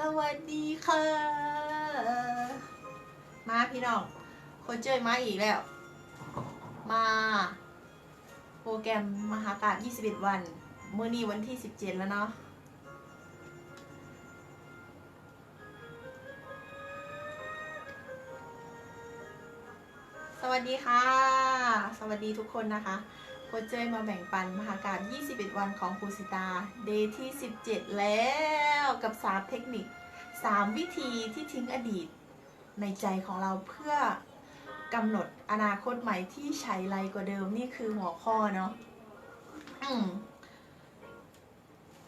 สวัสดีค่ะ มาพี่น้องคชเจยมาอีกแล้ว มา โปรแกรมมหากาศ21 วัน เมื่อนี้วันที่ 17 แล้วเนาะสวัสดีค่ะ สวัสดีทุกคนนะคะ โคเจยมาแบ่งปันมหากาศ21 วันของครูสิตา เดย์ที่ 17 แล้วกับ 3 เทคนิค 3 วิธีที่ทิ้งอดีต ในใจของเราเพื่อกำหนดอนาคตใหม่ที่ใช้ไรกว่าเดิมนี่คือหัวข้อเนาะ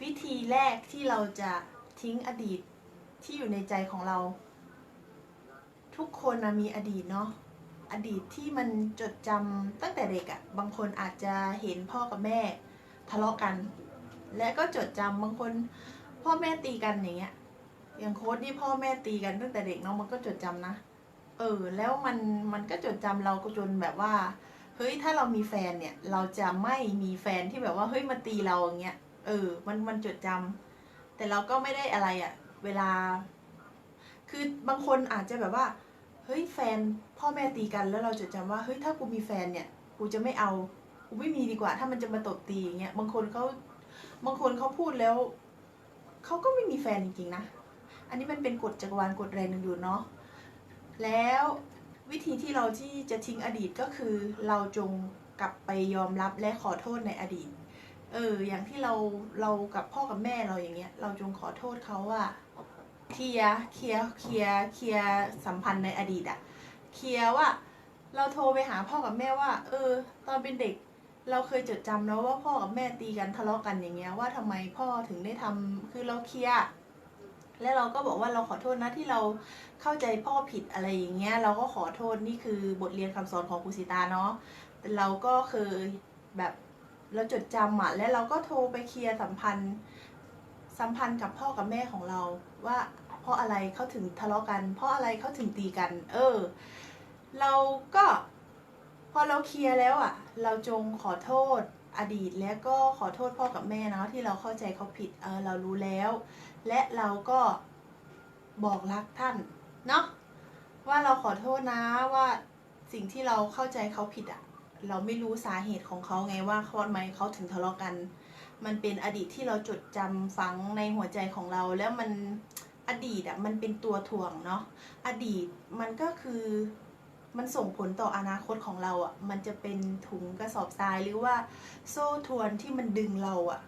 วิธีแรกที่เราจะทิ้งอดีตที่อยู่ในใจของเรา ทุกคนนะมีอดีตเนาะ อดีตที่มันจดจำตั้งแต่เด็กอะ่ะ บางคนอาจจะเห็นพ่อกับแม่ทะเลาะกัน และก็จดจำบางคนพ่อแม่ตีกันอย่างเงี้ย อย่างโค้ดนี่พ่อแม่ตีกันตั้งแต่เด็กเนาะมันก็จดจำนะ เออ แล้วมันมันก็จดจำเราก็จนแบบว่า เฮ้ย ถ้าเรามีแฟนเนี่ย เราจะไม่มีแฟนที่แบบว่า เฮ้ย มาตีเราอย่างเงี้ย เออ มันมันจดจำแต่เราก็ไม่ได้อะไรอะ่ะ เวลา คือบางคนอาจจะแบบว่า เฮ้ยแฟนพ่อแม่ตีกันแล้วเราจดจำว่าเฮ้ยถ้ากูมีแฟนเนี่ยกูจะไม่เอากูไม่มีดีกว่า ถ้ามันจะมาตบตีอย่างเงี้ยบางคนเขาบางคนเขาพูดแล้วเขาก็ไม่มีแฟนจริงๆนะ อันนี้มันเป็นกฎจักรวาลกฎแรงดึงดูดเนาะแล้ววิธีที่เราที่จะทิ้งอดีตก็คือ เราจงกลับไปยอมรับและขอโทษในอดีต เออ อย่างที่เราเรากับพ่อกับแม่เราอย่างเงี้ย เราจงขอโทษเขาว่า เคลียร์เคลียร์เคลียร์เคลียร์สัมพันธ์ในอดีตอะเคลียร์ว่า เราโทรไปหาพ่อกับแม่ว่า เออ ตอนเป็นเด็ก เราเคยจดจำนะว่าพ่อกับแม่ตีกันทะเลาะกันอย่างเงี้ยว่าทำไมพ่อถึงได้ทำคือเราเคลียร์และเราก็บอกว่าเราขอโทษนะที่เราเข้าใจพ่อผิดอะไรอย่างเงี้ย เราก็ขอโทษนี่คือบทเรียนคำสอนของครูสิตาเนาะแต่เราก็เคยแบบเราจดจำอะและเราก็โทรไปเคลียร์สัมพันธ์ สัมพันธ์กับพ่อกับแม่ของเราว่าเพราะอะไรเขาถึงทะเลาะกัน เพราะอะไรเขาถึงตีกัน เออ เราก็พอเราเคลียร์แล้วอะ เราจงขอโทษอดีตแล้วก็ขอโทษพ่อกับแม่เนาะที่เราเข้าใจเขาผิดเออเรารู้แล้ว และเราก็บอกรักท่านเนาะว่าเราขอโทษนะว่าสิ่งที่เราเข้าใจเขาผิดอะ เราไม่รู้สาเหตุของเขาไงว่าเขาทำไมเขาถึงทะเลาะกัน มันเป็นอดีตที่เราจดจำฝังในหัวใจของเรา แล้วมันอดีตอะมันเป็นตัวถ่วงเนาะอดีตมันก็คือมันส่งผลต่ออนาคตของเราอะ มันจะเป็นถุงกระสอบทรายหรือว่าโซ่ทวนที่มันดึงเราอะ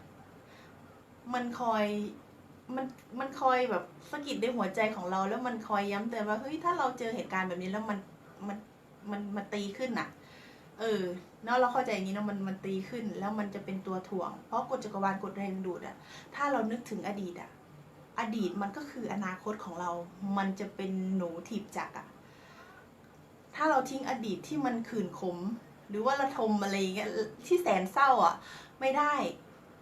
มันคอยมันมันคอยแบบสะกิดในหัวใจของเรา แล้วมันคอยย้ำเตือนว่าเฮ้ยถ้าเราเจอเหตุการณ์แบบนี้แล้วมันมันมันมันตีขึ้นอะ เออเนาะเราเข้าใจอย่างนี้เนาะมันมันตีขึ้น แล้วมันจะเป็นตัวถ่วง เพราะกฎจักรวาลกฎแรงดูดอะถ้าเรานึกถึงอดีตอะอดีตมันก็คืออนาคตของเรา มันจะเป็นหนูถีบจักอะถ้าเราทิ้งอดีตที่มันขื่นขม หรือว่าระทมอะไรอย่างเงี้ยที่แสนเศร้าอะไม่ได้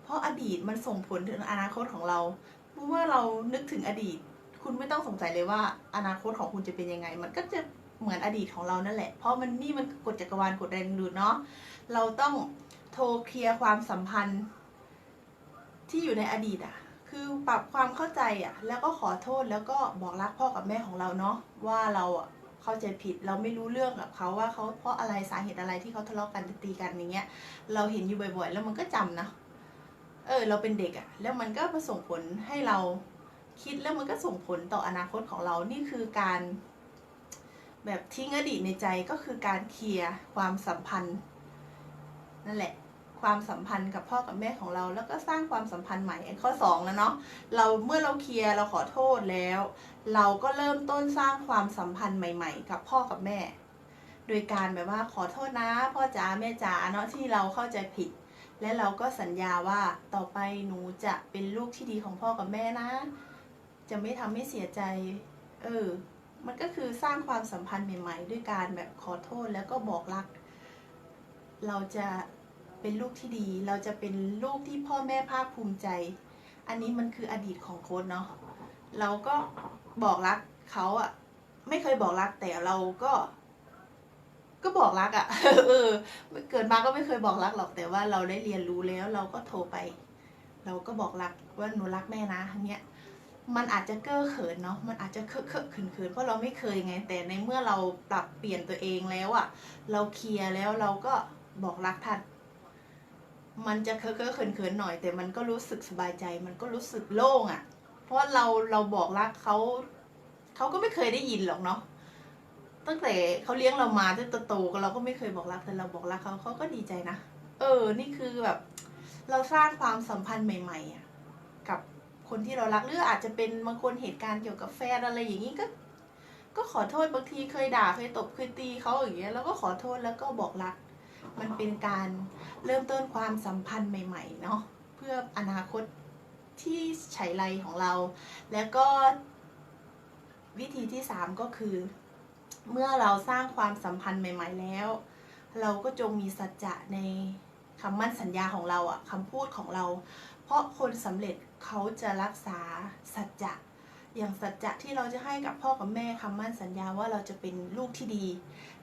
เพราะอดีตมันส่งผลถึงอนาคตของเราเมื่อเรานึกถึงอดีต คุณไม่ต้องสงสัยเลยว่า อนาคตของคุณจะเป็นยังไง มันก็จะ เหมือนอดีตของเรานั่นแหละ เพราะมันนี่มันกฎจักรวาลกฎแรงดึงดูดเนาะ เราต้องโทรเคลียร์ความสัมพันธ์ ที่อยู่ในอดีตอะคือปรับความเข้าใจอะแล้วก็ขอโทษแล้วก็บอกรักพ่อกับแม่ของเราเนาะว่าเราอะเข้าใจผิดเราไม่รู้เรื่องกับเขาว่าเขาเพราะอะไรสาเหตุอะไรที่เขาทะเลาะกันตีกันอย่างเงี้ย เราเห็นอยู่บ่อย ๆ แล้วมันก็จำนะ เออ เราเป็นเด็กอะแล้วมันก็มาส่งผลให้เราคิดแล้วมันก็ส่งผลต่ออนาคตของเรานี่คือการ แบบทิ้งอดีตในใจก็คือการเคลียร์ความสัมพันธ์ นั่นแหละ ความสัมพันธ์กับพ่อกับแม่ของเรา แล้วก็สร้างความสัมพันธ์ใหม่ข้อสองแล้วเนาะเราเมื่อเราเคลียร์เราขอโทษแล้ว เราก็เริ่มต้นสร้างความสัมพันธ์ใหม่ ๆ กับพ่อกับแม่ โดยการแบบว่าขอโทษนะ พ่อจ๋าแม่จ๋าเนาะที่เราเข้าใจผิด และเราก็สัญญาว่าต่อไปหนูจะเป็นลูกที่ดีของพ่อกับแม่นะ จะไม่ทำให้เสียใจ เออ มันก็คือสร้างความสัมพันธ์ใหม่ ๆ ด้วยการแบบขอโทษแล้วก็บอกรัก เราจะเป็นลูกที่ดี เราจะเป็นลูกที่พ่อแม่ภาคภูมิใจ อันนี้มันคืออดีตของโค้ดเนาะเราก็บอกรักเขาอะไม่เคยบอกรักแต่เราก็ก็บอกรักอะเออ เกิดมาก็ไม่เคยบอกรักหรอกแต่ว่าเราได้เรียนรู้แล้ว เราก็โทรไป เราก็บอกรักว่าหนูรักแม่นะอย่าเงี้ย มันอาจจะเก้อเขินเนาะ มันอาจจะเคอะเคอะเขินเขินเพราะเราไม่เคยไง แต่ในเมื่อเราปรับเปลี่ยนตัวเองแล้วอะเราเคลียร์แล้วเราก็บอกรักท่าน มันจะเคอะเคอะเขินเขินหน่อย แต่มันก็รู้สึกสบายใจ มันก็รู้สึกโล่งอะเพราะเราเราบอกรักเขาเขาก็ไม่เคยได้ยินหรอกเนาะ ตั้งแต่เขาเลี้ยงเรามาตั้งแต่โตก็เราก็ไม่เคยบอกรักแต่เราบอกรักเขาเขาก็ดีใจนะ เออ นี่คือแบบ เราสร้างความสัมพันธ์ใหม่ ๆอะ คนที่เรารักหรืออาจจะเป็นบางคนเหตุการณ์เกี่ยวกับแฟนอะไรอย่างนี้ก็ ก็ขอโทษบางทีเคยด่าเคยตบเคยตีเขาอย่างเงี้ยแล้วก็ขอโทษแล้วก็บอกรัก มันเป็นการเริ่มต้นความสัมพันธ์ใหม่ ๆ เนาะเพื่ออนาคตที่ไฉไลของเรา แล้วก็วิธีที่สามก็คือ เมื่อเราสร้างความสัมพันธ์ใหม่ ๆ แล้ว เราก็จงมีสัจจะในคำมั่นสัญญาของเราอะคำพูดของเรา เพราะคนสำเร็จ เขาจะรักษาสัจจะอย่างสัจจะที่เราจะให้กับพ่อกับแม่คำมั่นสัญญาว่าเราจะเป็นลูกที่ดี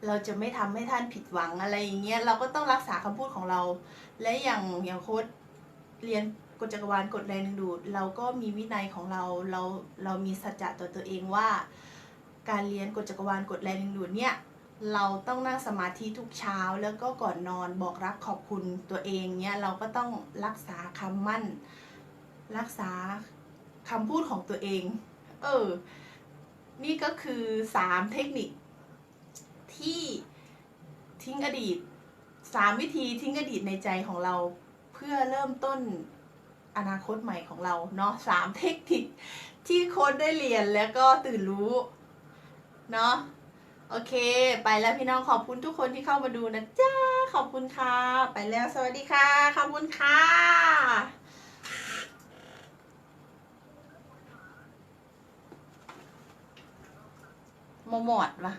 เราจะไม่ทำให้ท่านผิดหวังอะไรอย่างเงี้ยเราก็ต้องรักษาคำพูดของเรา และอย่างอย่างโค้ดเรียนกฎจักรวาลกฎแรงดึงดูดเราก็มีวินัยของเราเราเรามีสัจจะต่อตัวเองว่า การเรียนกฎจักรวาลกฎแรงดึงดูดเนี่ยเราต้องนั่งสมาธิทุกเช้าแล้วก็ก่อนนอนบอกรักขอบคุณตัวเองเนี่ยเราก็ต้องรักษาคำมั่น รักษาคำพูดของตัวเอง เออ นี่ก็คือสามเทคนิค ที่ทิ้งอดีตสามวิธีทิ้งอดีตในใจของเรา เพื่อเริ่มต้นอนาคตใหม่ของเราเนาะสามเทคนิคที่โค้ดได้เรียนแล้วก็ตื่นรู้เนาะโอเค ไปแล้วพี่น้องขอบคุณทุกคนที่เข้ามาดูนะจ้าขอบคุณค่ะ ไปแล้วสวัสดีค่ะ ขอบคุณค่ะ มหมดวะ